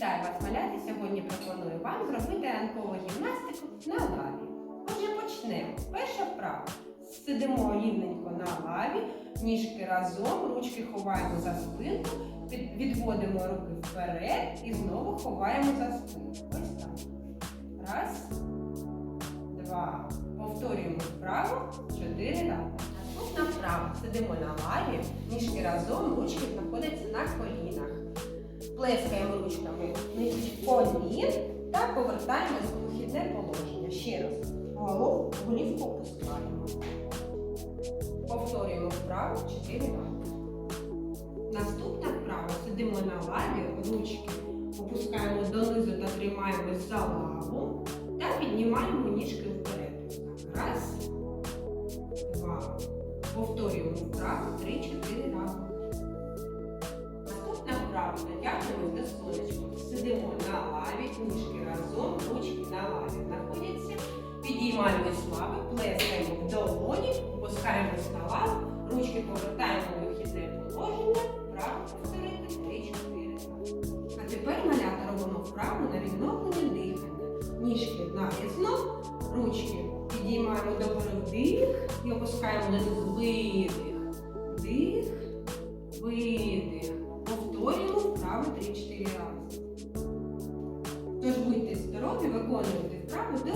Вітаю вас, маляти! Сьогодні пропоную вам зробити ранкову гімнастику на лаві. Отже, почнемо. Перша вправа. Сидимо рівненько на лаві, ніжки разом, ручки ховаємо за спинку, відводимо руки вперед і знову ховаємо за спинку. Ось так. Раз, два. Повторюємо вправо чотири рази. Наступна вправа. Сидимо на лаві, ніжки разом, ручки знаходяться на колінах. Плескаємо ручками колін та повертаємось у вихідне положення. Ще раз. Голову голівку опускаємо. Повторюємо вправо 4 рази. Наступна вправа сидимо на лаві, ручки опускаємо донизу та тримаємось за лаву та піднімаємо ніжки вперед. Раз, два. Повторюємо вправо 3-4 рази. Натягуємо. Сидимо на лаві, ніжки разом, ручки на лаві знаходяться. Підіймаємось з лави, плескаємо в долоні, опускаємось на лаву, ручки повертаємо у вихідне положення, вправо повторити 3-4. А тепер малята робимо вправу на відновлення дихання. Ніжки навісно, ручки підіймаємо до вдих і опускаємо донизу видих. 3-4 рази. Тож будьте здорові, виконуйте вправу до